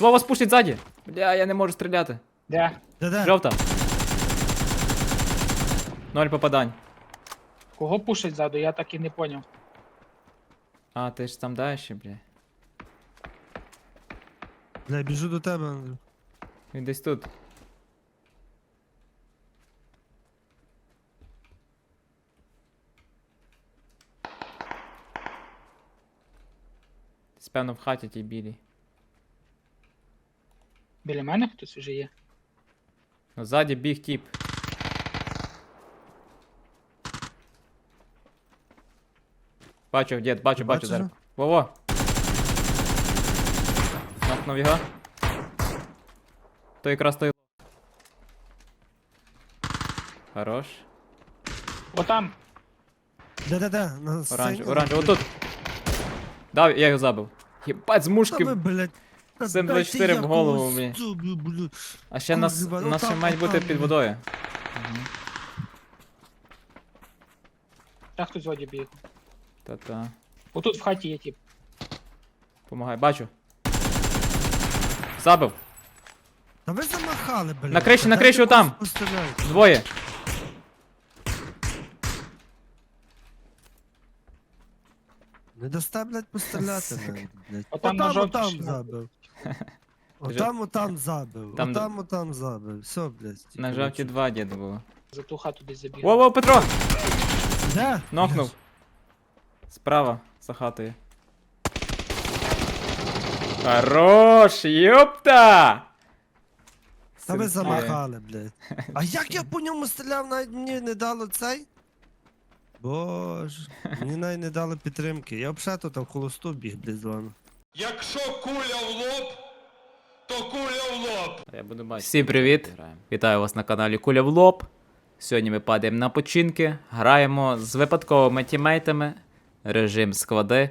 Ство вас пушить ззаді. Бля, я не можу стріляти. Де? Де-де? Жовта. Ноль попадань. Кого пушить ззаду, я так і не поняв. А, ти ж там далі, бля. Бля, біжу до тебе, Андрю. Він десь тут. Десь, Певно, в хаті тій білій. Біля мене хтось вже є. Ззаді біг тіп. Бачу, дід, бачу, бачу зараз. Во-во. Нокнув його. То якраз той. Хорош. Отам. Де-де-де? На Оранж, оранж, отут. Дав, я його забив. Єбать, з Та ви, блядь. Та 7,24 в голову, блін. А ще нас, Курва, нас ще там, мають бути там, під водою. Та хтось воді біг. Та-та. Отут в хаті є тип. Помагай, бачу. Забив. Та ви замахали, блядь. На криші, на криші, отам. Двоє. Не дасте, блядь, постріляти, блядь, блядь. Отам на Отам, жовтій отам ще. забив. Отам, отам забив. Там- Отам, отам забив. Все, блядь. На жовті два дід було. За ту хату десь забіг. Во-во, Петро! Де? Нокнув. Справа, за хатою. Хорош, ёпта! Та ви замахали, блядь. А як я по ньому стріляв, навіть мені не дало цей? Боже, мені навіть не дали підтримки. Я взагалі тут в холосту біг, блядь, з вами. Якщо куля в лоб, то куля в лоб. Я буду бачити. Всім привіт! Вітаю вас на каналі Куля в лоб. Сьогодні ми падаємо на починки, граємо з випадковими тімейтами. Режим склади.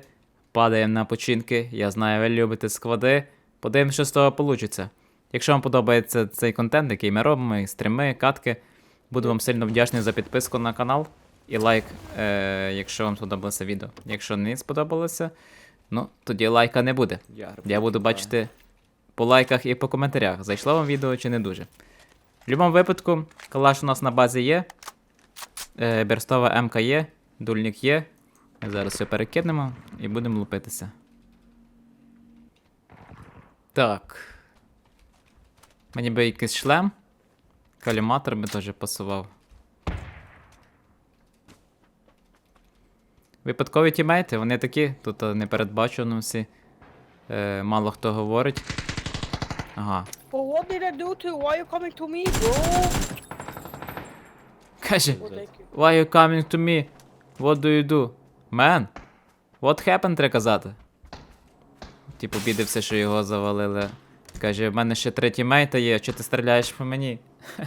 Падаємо на починки. Я знаю, ви любите склади. Подивимося, що з того вийде. Якщо вам подобається цей контент, який ми робимо, і стріми, катки, буду вам сильно вдячний за підписку на канал і лайк, е- якщо вам сподобалося відео. Якщо не сподобалося, ну тоді лайка не буде. Я буду бачити по лайках і по коментарях, зайшло вам відео чи не дуже. В будь-якому випадку, калаш у нас на базі є. Е, Берстова МК є, дульник є. Зараз все перекинемо і будемо лупитися. Так. Мені би якийсь шлем. Каліматор би теж пасував. Випадкові тімейти, вони такі, тут е, не передбачено всі. Е, мало хто говорить. Ага. Well, what did I do to? Why you coming to me, bro? Каже, why you coming to me? What do you do? Man? What happened, треба казати. Типу, обідався, що його завалили. Каже, в мене ще три тімейта є, чи ти стріляєш по мені?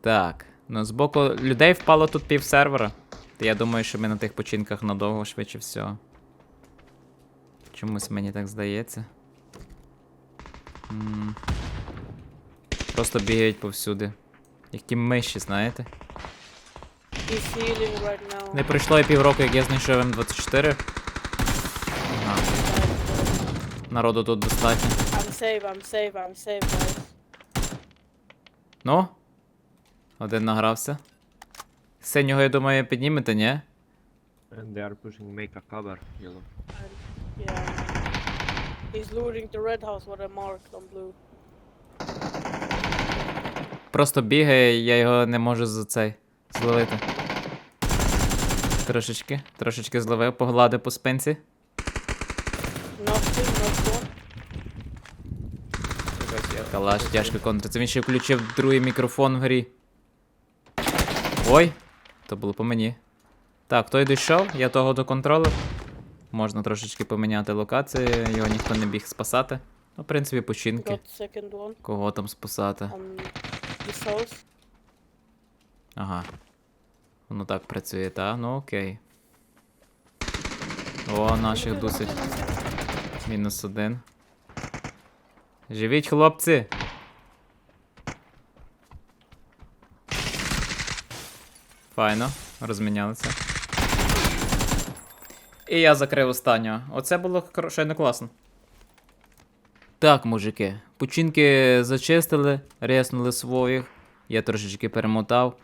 так, ну з боку людей впало тут пів сервера. Та я думаю, що ми на тих починках надовго швидше всього. Чомусь мені так здається. М. Просто бігають повсюди. Як ті миші, знаєте? Не пройшло і півроку, як я знайшов М24. Ага, народу тут достатньо. I'm safe, I'm safe, I'm safe, guys. Ну? Один награвся. Синього, я думаю, піднімете, ні? And they are pushing make a cover, yellow. And, yeah. He's looting the red house what I marked on blue. Просто бігає, я його не можу за цей зловити. Трошечки, трошечки зловив, погладив по спинці. One. Калаш, тяжко контриться. Він ще включив другий мікрофон в грі. Ой, то було по мені. Так, той дійшов, я того доконтролив. Можна трошечки поміняти локації, його ніхто не біг спасати. Ну, в принципі, починки. Кого там спасати? house. Ага. Воно так працює, та? Ну окей. О, наших досить. Мінус один. Живіть, хлопці! Файно, розмінялися. І я закрив останнього. Оце було щойно класно. Так, мужики, пучинки зачистили, ряснули своїх. Я трошечки перемотав,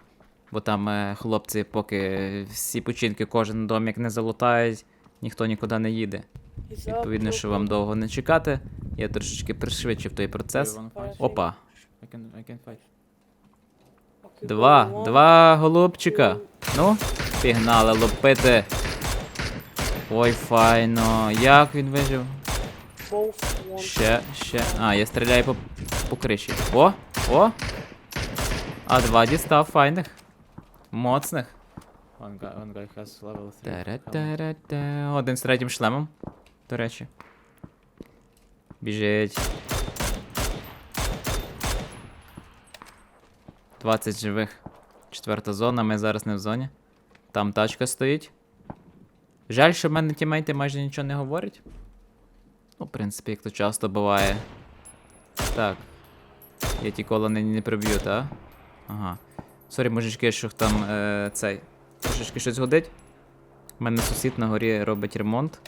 бо там е, хлопці, поки всі пучинки кожен домик не залутають, ніхто нікуди не їде. Відповідно, що вам довго не чекати. Я трошечки пришвидшив той процес. Опа. Okay, Два. go one. Два Два голубчика. Ну, пігнали лупити. Ой, файно. Як він вижив? Ще, ще. А, я стріляю по, по криші. О! О! А два дістав файних. Моцних. One guy, one guy has level 3. helmet. Та-ра-та-ра-та. Один з третім шлемом. До речі. Біжить. 20 живих. Четверта зона, ми зараз не в зоні. Там тачка стоїть. Жаль, що в мене тімейти майже нічого не говорять. Ну, в принципі, як то часто буває. Так. Я ті кола не, не приб'ю, та? Ага. Сорі, мужички, що там е, цей. Трошечки щось годить. У мене сусід на горі робить ремонт.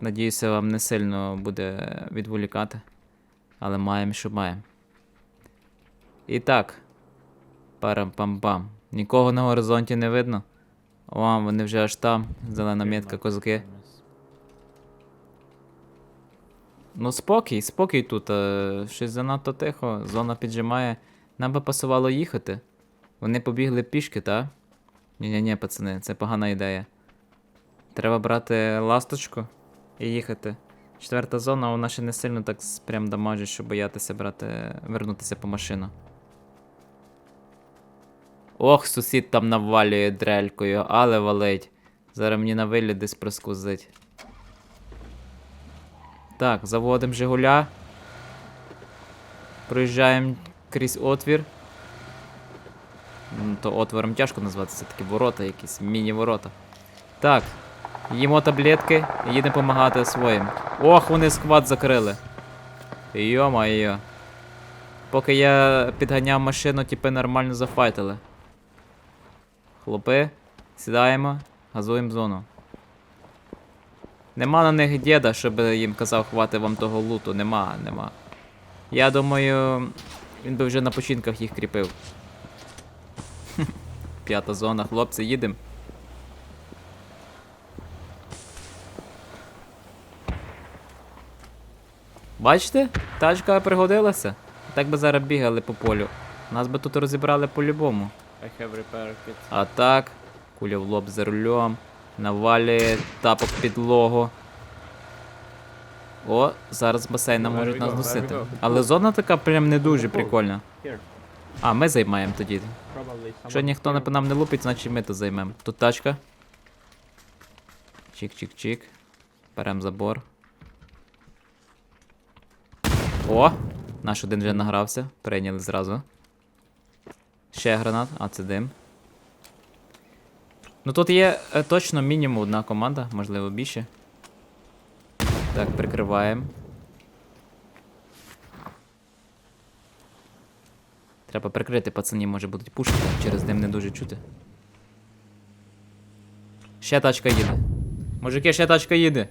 Надіюся, вам не сильно буде відволікати. Але маємо, що маємо. І так. Парам-пам-пам. Нікого на горизонті не видно. О, вони вже аж там. Зелена mark, козаки. Ну, спокій, спокій тут. е, Щось занадто тихо, зона піджимає. Нам би пасувало їхати. Вони побігли пішки, та? Ні-ні-ні, пацани, це погана ідея. Треба брати ласточку і їхати. Четверта зона, вона ще не сильно так прям дамажить, щоб боятися брати, вернутися по машину. Ох, сусід там навалює дрелькою, але валить. Зараз мені на виліт десь проскузить. Так, заводимо Жигуля. Проїжджаємо крізь отвір. То отвором тяжко назвати, це такі ворота, якісь міні-ворота. Так. Їмо таблетки їдемо допомагати своїм. Ох, вони сквад закрили. Йо-моє. Поки я підганяв машину, типи нормально зафайтили. Хлопи, сідаємо, газуємо зону. Нема на них діда, щоб їм казав, хвати вам того луту. Нема, нема. Я думаю, він би вже на починках їх кріпив. П'ята зона, хлопці, їдемо. Бачите? Тачка пригодилася. Так би зараз бігали по полю. Нас би тут розібрали по-любому. I have repair kit. А так, куля в лоб за рулем, навалює тапок підлогу. О, зараз басейна можуть нас носити. Але зона така прям не дуже прикольна. А, ми займаємо тоді. Якщо ніхто не по нам не лупить, значить ми то займемо. Тут тачка. Чик-чик-чик. Берем забор. О! Наш один вже награвся. Прийняли зразу. Ще гранат, а це дим. Ну тут є е, точно мінімум одна команда, можливо більше. Так, прикриваємо. Треба прикрити, пацані, може будуть пушити, через дим не дуже чути. Ще тачка їде. Мужики, ще тачка їде.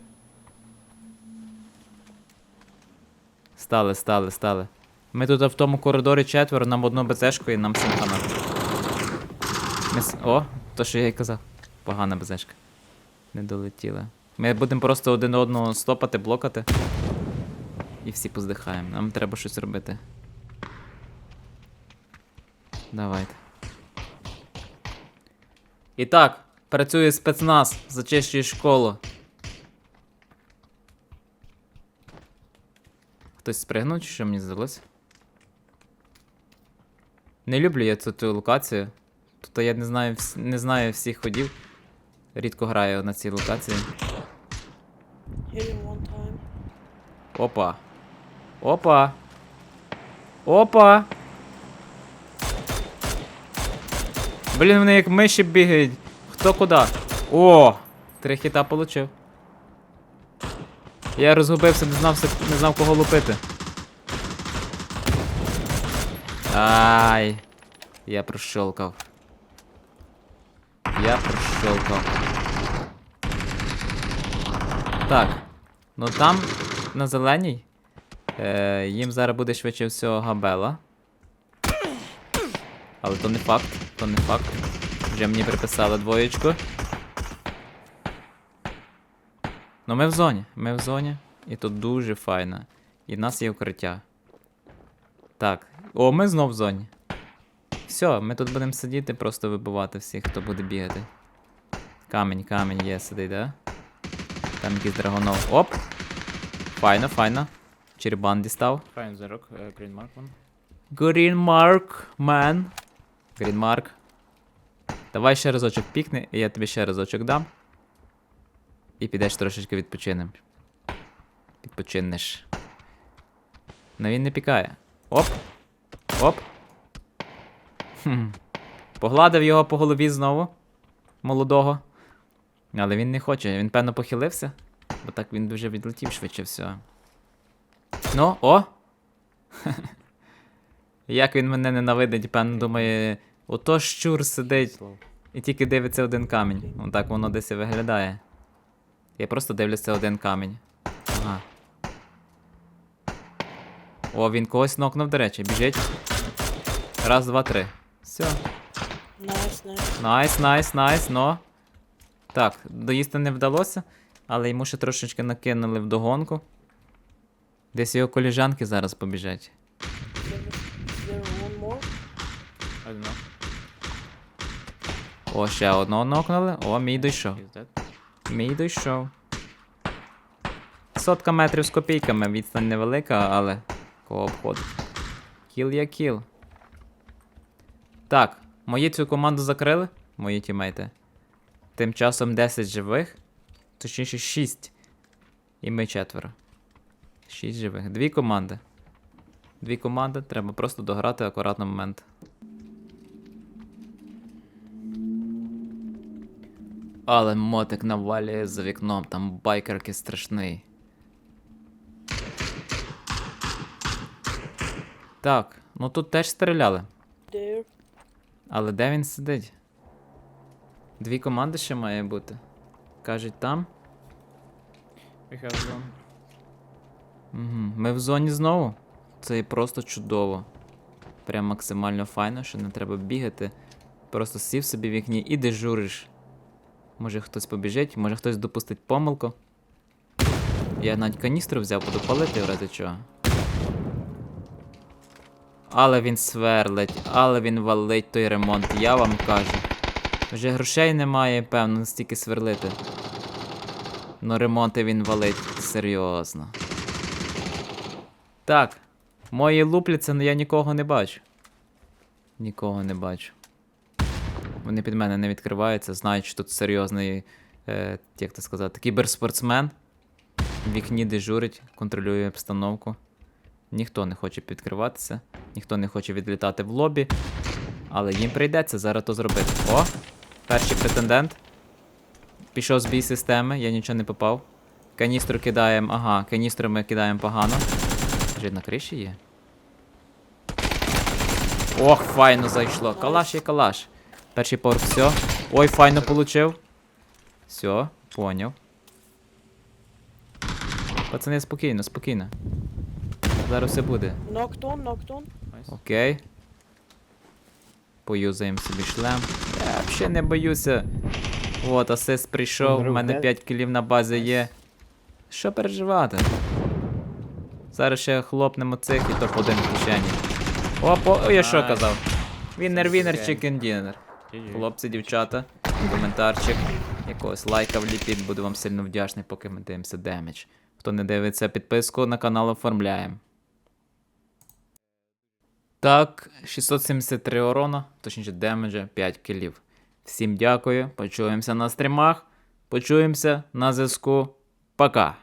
Стали, стали, стали. Ми тут в тому коридорі четверо, нам одну БЗшку і нам сімка на. Ми... О, то що я й казав. Погана БЗшка. Не долетіла. Ми будемо просто один одного стопати, блокати. І всі поздихаємо. Нам треба щось робити. Давайте. І так, працює спецназ, зачищує школу. Хтось спригнув, чи що мені здалося? Не люблю я цю, цю локацію. Тут я не знаю, не знаю всіх ходів. Рідко граю на цій локації. Опа. Опа. Опа. Блін, вони як миші бігають. Хто куди? О! Три хіта получив. Я розгубився, не знав, не знав кого лупити. Ай. Я прощолкав. Я прощолкав. Так. Ну там, на зеленій, е, їм зараз буде швидше всього габела. Але то не факт, то не факт. Вже мені приписали двоєчку. Ну ми в зоні, ми в зоні. І тут дуже файно. І в нас є укриття. Так. О, ми знов в зоні. Все, ми тут будемо сидіти, просто вибивати всіх, хто буде бігати. Камінь, камінь є, сидить, да? Там якийсь драгонов. Оп! Файно, файно. Черебан дістав. Mark one. Green Mark, man. Green Mark. Давай ще разочок пікни, і я тобі ще разочок дам. І підеш трошечки відпочинем. Відпочинеш. Ну він не пікає. Оп. Оп. Хм. Погладив його по голові знову. Молодого. Але він не хоче. Він певно похилився. Бо так він дуже відлетів швидше всього. Ну, о! Як він мене ненавидить, певно, думає, ото щур сидить і тільки дивиться один камінь. Ну так воно десь і виглядає. Я просто дивлюся один камінь. Ага. О, він когось нокнув, до речі, біжить. Раз, два, три. Все. Nice. Найс, найс, найс, но. Так, доїсти не вдалося, але йому ще трошечки накинули вдогонку. Десь його коліжанки зараз побіжать. О, ще одного нокнули. О, мій дійшов. Мій дійшов. Сотка метрів з копійками, відстань невелика, але кого обходить. Кіл є кіл. Так, мої цю команду закрили, мої тімейти. Тим часом 10 живих. Точніше 6. І ми четверо. 6 живих. Дві команди. Дві команди, треба просто дограти акуратно момент. Але мотик навалює за вікном, там байкерки страшний. Так, ну тут теж стріляли. Але де він сидить? Дві команди ще має бути. Кажуть там. We have one. Угу. Ми в зоні знову. Це і просто чудово. Прям максимально файно, що не треба бігати. Просто сів собі в вікні і дежуриш. Може хтось побіжить, може хтось допустить помилку. Я навіть каністру взяв, буду палити в разі чого. Але він сверлить, але він валить той ремонт, я вам кажу. Вже грошей немає, певно, настільки сверлити. Ну ремонти він валить серйозно. Так. Мої лупляться, але я нікого не бачу. Нікого не бачу. Вони під мене не відкриваються, знають, що тут серйозний, е, як то сказати, кіберспортсмен. В вікні дежурить, контролює обстановку. Ніхто не хоче підкриватися, ніхто не хоче відлітати в лобі. Але їм прийдеться зараз то зробити. О! Перший претендент. Пішов з бій системи, я нічого не попав. Каністру кидаємо. Ага, каністру ми кидаємо погано. Вже на криші є. Ох, файно зайшло. Калаш є калаш. Перший поверх, все. Ой, файно получив. Все, поняв. Пацани, спокійно, спокійно. Зараз все буде. On. Nice. Окей. Поюзаємо собі шлем. Я взагалі не боюся. От, асист прийшов, у мене 5 кілів на базі є. Що переживати? Зараз ще хлопнемо цих і топ-1 в кишені. Опа, ой, я що казав? Віннер, Окей. чикен дінер. Хлопці, дівчата, коментарчик, якогось лайка вліпіть, буду вам сильно вдячний, поки ми дивимося демедж. Хто не дивиться, підписку на канал оформляємо. Так, 673 урона, точніше демеджа, 5 кілів. Всім дякую, почуємося на стрімах, почуємося на зв'язку. Пока!